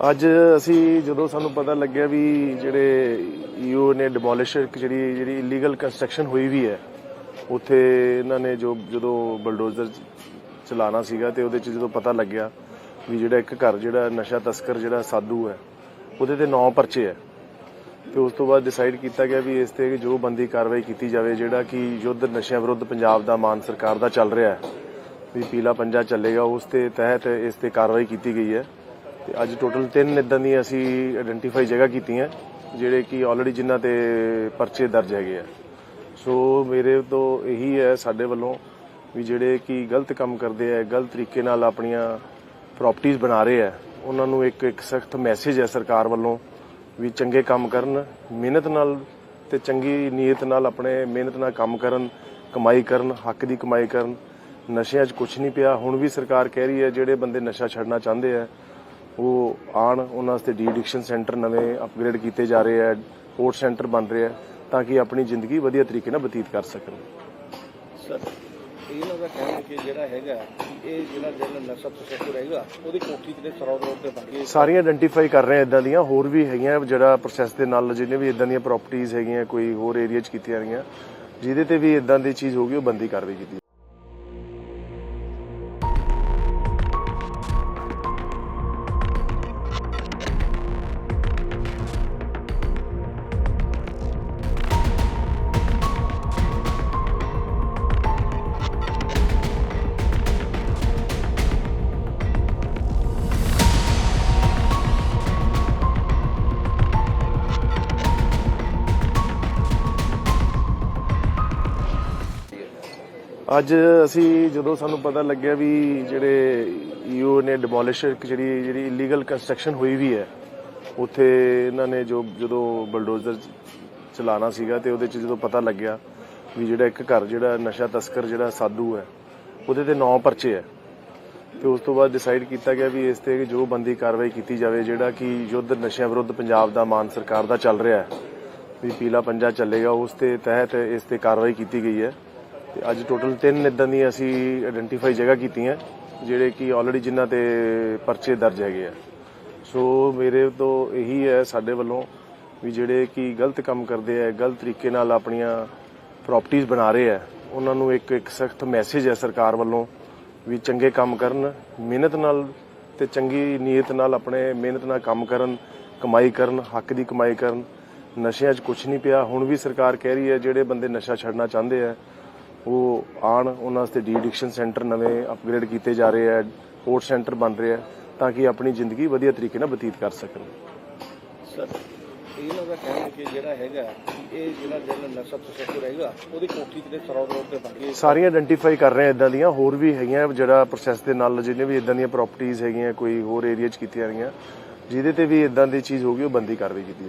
ਅੱਜ ਅਸੀਂ ਜਦੋਂ ਸਾਨੂੰ ਪਤਾ ਲੱਗਿਆ ਵੀ ਜਿਹੜੇ ਈਓ ਨੇ ਡਿਮੋਲਿਸ਼ ਜਿਹੜੀ ਜਿਹੜੀ ਇਲੀਗਲ ਕੰਸਟਰਕਸ਼ਨ ਹੋਈ ਵੀ ਹੈ, ਉੱਥੇ ਇਹਨਾਂ ਨੇ ਜੋ, ਜਦੋਂ ਬਲਡੋਜ਼ਰ ਚਲਾਣਾ ਸੀਗਾ ਤੇ ਉਹਦੇ ਚ ਜਦੋਂ ਪਤਾ ਲੱਗਿਆ ਵੀ ਜਿਹੜਾ ਇੱਕ ਘਰ, ਜਿਹੜਾ ਨਸ਼ਾ ਤਸਕਰ ਜਿਹੜਾ ਸਾਧੂ ਹੈ, ਉਹਦੇ ਤੇ ਨੌ ਪਰਚੇ ਹੈ। ਤੇ ਉਸ ਤੋਂ ਬਾਅਦ ਡਿਸਾਈਡ ਕੀਤਾ ਗਿਆ ਵੀ ਇਸ ਤੇ ਜੋ ਬੰਦੀ ਕਾਰਵਾਈ ਕੀਤੀ ਜਾਵੇ, ਜਿਹੜਾ ਕਿ ਯੁੱਧ ਨਸ਼ਿਆਂ ਵਿਰੁੱਧ ਪੰਜਾਬ ਦਾ, ਮਾਨ ਸਰਕਾਰ ਦਾ ਚੱਲ ਰਿਹਾ ਹੈ, ਵੀ ਪੀਲਾ ਪੰਜਾ ਚੱਲੇਗਾ, ਉਸ ਦੇ ਤਹਿਤ ਇਸ ਤੇ ਕਾਰਵਾਈ ਕੀਤੀ ਗਈ ਹੈ। ਤੇ ਅੱਜ ਟੋਟਲ ਤਿੰਨ ਇਦਾਂ ਦੀਆਂ ਅਸੀਂ ਆਇਡੈਂਟੀਫਾਈ ਜਗ੍ਹਾ ਕੀਤੀਆਂ, ਜਿਹੜੇ ਕਿ ਆਲਰੇਡੀ ਜਿਨ੍ਹਾਂ ਤੇ ਪਰਚੇ ਦਰਜ ਹੈਗੇ ਆ। ਸੋ ਮੇਰੇ ਤੋਂ ਇਹੀ ਹੈ ਸਾਡੇ ਵੱਲੋਂ ਵੀ ਜਿਹੜੇ ਕਿ ਗਲਤ ਕੰਮ ਕਰਦੇ ਆ, ਗਲਤ ਤਰੀਕੇ ਨਾਲ ਆਪਣੀਆਂ ਪ੍ਰਾਪਰਟੀਆਂ ਬਣਾ ਰਹੇ ਆ, ਉਹਨਾਂ ਨੂੰ ਇੱਕ ਇੱਕ ਸਖਤ ਮੈਸੇਜ ਹੈ ਸਰਕਾਰ ਵੱਲੋਂ ਵੀ ਚੰਗੇ ਕੰਮ ਕਰਨ, ਮਿਹਨਤ ਨਾਲ ਤੇ ਚੰਗੀ ਨੀਅਤ ਨਾਲ ਆਪਣੇ ਮਿਹਨਤ ਨਾਲ ਕੰਮ ਕਰਨ, ਕਮਾਈ ਕਰਨ, ਹੱਕ ਦੀ ਕਮਾਈ ਕਰਨ। ਨਸ਼ਿਆਂ 'ਚ ਕੁਝ ਨਹੀਂ ਪਿਆ, ਹੁਣ ਵੀ ਸਰਕਾਰ ਕਹਿ ਰਹੀ ਹੈ ਜਿਹੜੇ ਬੰਦੇ ਨਸ਼ਾ ਛੱਡਣਾ ਚਾਹੁੰਦੇ ਆ ਉਹ ਆਣ ਉਹਨਾਂ ਵਾਸਤੇ ਡੀ ਐਡਿਕਸ਼ਨ ਸੈਂਟਰ ਨਵੇਂ ਅਪਗ੍ਰੇਡ ਕੀਤੇ ਜਾ ਰਹੇ ਆ ਸਪੋਰਟ ਸੈਂਟਰ ਬਣ ਰਹੇ ਆ ਤਾਂ ਕਿ ਆਪਣੀ ਜ਼ਿੰਦਗੀ ਵਧੀਆ ਤਰੀਕੇ ਨਾਲ ਬਤੀਤ ਕਰ ਸਕਣ। ਸਰ ਇਹਨਾਂ ਦਾ ਕਹਿਣਾ ਹੈ ਕਿ ਜਿਹੜਾ ਹੈਗਾ ਇਹ ਜਿਹੜਾ ਜਿਹੜਾ ਨਸ਼ਾ ਤਸਕਰ ਰਹੇਗਾ ਉਹਦੀ ਕੋਠੀ ਕਿਤੇ ਸਰੌਰ ਰੋਡ ਤੇ ਗਈ ਸਾਰੀਆਂ ਆਇਡੈਂਟੀਫਾਈ ਕਰ ਰਹੇ ਆ ਇਦਾਂ ਦੀਆਂ ਹੋਰ ਵੀ ਹੈਗੀਆਂ ਜਿਹੜਾ ਪ੍ਰੋਸੈਸ ਦੇ ਨਾਲ ਜਿਹਨੇ ਵੀ ਇਦਾਂ ਦੀਆਂ ਪ੍ਰਾਪਰਟੀਆਂ ਹੈਗੀਆਂ ਕੋਈ ਹੋਰ ਏਰੀਆ 'ਚ ਕੀਤੀਆਂ ਗਈਆਂ ਜਿਹਦੇ ਤੇ ਵੀ ਇਦਾਂ ਦੀ ਚੀਜ਼ ਹੋਗੀ ਉਹ ਬੰਦੀ ਕਾਰਵਾਈ ਕੀਤੀ ਅੱਜ ਅਸੀਂ ਜਦੋਂ ਸਾਨੂੰ ਪਤਾ ਲੱਗਿਆ ਵੀ ਜਿਹੜੇ ਈਓ ਨੇ ਡਿਮੋਲਿਸ਼ ਜਿਹੜੀ ਜਿਹੜੀ ਇਲੀਗਲ ਕੰਸਟਰਕਸ਼ਨ ਹੋਈ ਵੀ ਹੈ, ਉੱਥੇ ਇਹਨਾਂ ਨੇ ਜੋ, ਜਦੋਂ ਬਲਡੋਜ਼ਰ ਚਲਾਣਾ ਸੀਗਾ ਤੇ ਉਹਦੇ ਚ ਜਦੋਂ ਪਤਾ ਲੱਗਿਆ ਵੀ ਜਿਹੜਾ ਇੱਕ ਘਰ, ਜਿਹੜਾ ਨਸ਼ਾ ਤਸਕਰ, ਜਿਹੜਾ ਸਾਧੂ ਹੈ, ਉਹਦੇ ਤੇ ਨੌ ਪਰਚੇ ਹੈ। ਤੇ ਉਸ ਤੋਂ ਬਾਅਦ ਡਿਸਾਈਡ ਕੀਤਾ ਗਿਆ ਵੀ ਇਸ ਤੇ ਜੋ ਬੰਦੀ ਕਾਰਵਾਈ ਕੀਤੀ ਜਾਵੇ, ਜਿਹੜਾ ਕਿ ਯੁੱਧ ਨਸ਼ਿਆਂ ਵਿਰੁੱਧ ਪੰਜਾਬ ਦਾ ਮਾਨ ਸਰਕਾਰ ਦਾ ਚੱਲ ਰਿਹਾ ਹੈ, ਵੀ ਪੀਲਾ ਪੰਜਾ ਚੱਲੇਗਾ, ਉਸ ਦੇ ਤਹਿਤ ਇਸ ਤੇ ਕਾਰਵਾਈ ਕੀਤੀ ਗਈ ਹੈ। ਤੇ ਅੱਜ ਟੋਟਲ ਤਿੰਨ ਇਦਾਂ ਦੀਆਂ ਅਸੀਂ ਆਇਡੈਂਟੀਫਾਈ ਜਗ੍ਹਾ ਕੀਤੀਆਂ, ਜਿਹੜੇ ਕਿ ਆਲਰੇਡੀ ਜਿਨ੍ਹਾਂ ਤੇ ਪਰਚੇ ਦਰਜ ਹੈਗੇ ਆ। ਸੋ ਮੇਰੇ ਤੋਂ ਇਹੀ ਹੈ ਸਾਡੇ ਵੱਲੋਂ ਵੀ ਜਿਹੜੇ ਕਿ ਗਲਤ ਕੰਮ ਕਰਦੇ ਆ, ਗਲਤ ਤਰੀਕੇ ਨਾਲ ਆਪਣੀਆਂ ਪ੍ਰਾਪਰਟੀਆਂ ਬਣਾ ਰਹੇ ਆ, ਉਹਨਾਂ ਨੂੰ ਇੱਕ ਇੱਕ ਸਖਤ ਮੈਸੇਜ ਹੈ ਸਰਕਾਰ ਵੱਲੋਂ ਵੀ ਚੰਗੇ ਕੰਮ ਕਰਨ, ਮਿਹਨਤ ਨਾਲ ਤੇ ਚੰਗੀ ਨੀਅਤ ਨਾਲ ਆਪਣੇ ਮਿਹਨਤ ਨਾਲ ਕੰਮ ਕਰਨ, ਕਮਾਈ ਕਰਨ, ਹੱਕ ਦੀ ਕਮਾਈ ਕਰਨ। ਨਸ਼ਿਆਂ 'ਚ ਕੁਝ ਨਹੀਂ ਪਿਆ। ਹੁਣ ਵੀ ਸਰਕਾਰ ਕਹਿ ਰਹੀ ਹੈ ਜਿਹੜੇ ਬੰਦੇ ਨਸ਼ਾ ਛੱਡਣਾ ਚਾਹੁੰਦੇ ਆ ਉਹ ਆਣ ਉਹਨਾਂ ਵਾਸਤੇ ਡੀ ਐਡਿਕਸ਼ਨ ਸੈਂਟਰ ਨਵੇਂ ਅਪਗ੍ਰੇਡ ਕੀਤੇ ਜਾ ਰਹੇ ਆ ਸਪੋਰਟ ਸੈਂਟਰ ਬਣ ਰਹੇ ਆ ਤਾਂ ਕਿ ਆਪਣੀ ਜ਼ਿੰਦਗੀ ਵਧੀਆ ਤਰੀਕੇ ਨਾਲ ਬਤੀਤ ਕਰ ਸਕਣ। ਸਰ ਇਹਨਾਂ ਦਾ ਕਹਿਣਾ ਹੈ ਕਿ ਜਿਹੜਾ ਹੈਗਾ ਇਹ ਜਿਹੜਾ ਜਿਹੜਾ ਨਸ਼ਾ ਤਸਕਰ ਰਹੇਗਾ ਉਹਦੀ ਕੋਠੀ ਕਿਤੇ ਸਰੌਰ ਰੋਡ ਤੇ ਗਈ ਸਾਰੀਆਂ ਆਇਡੈਂਟੀਫਾਈ ਕਰ ਰਹੇ ਆ ਇਦਾਂ ਦੀਆਂ ਹੋਰ ਵੀ ਹੈਗੀਆਂ ਜਿਹੜਾ ਪ੍ਰੋਸੈਸ ਦੇ ਨਾਲ ਜਿਹਨੇ ਵੀ ਇਦਾਂ ਦੀਆਂ ਪ੍ਰਾਪਰਟੀਆਂ ਹੈਗੀਆਂ ਕੋਈ ਹੋਰ ਏਰੀਆ 'ਚ ਕੀਤੀਆਂ ਗਈਆਂ ਜਿਹਦੇ ਤੇ ਵੀ ਇਦਾਂ ਦੀ ਚੀਜ਼ ਹੋਗੀ ਉਹ ਬੰਦੀ ਕਾਰਵਾਈ ਕੀਤੀ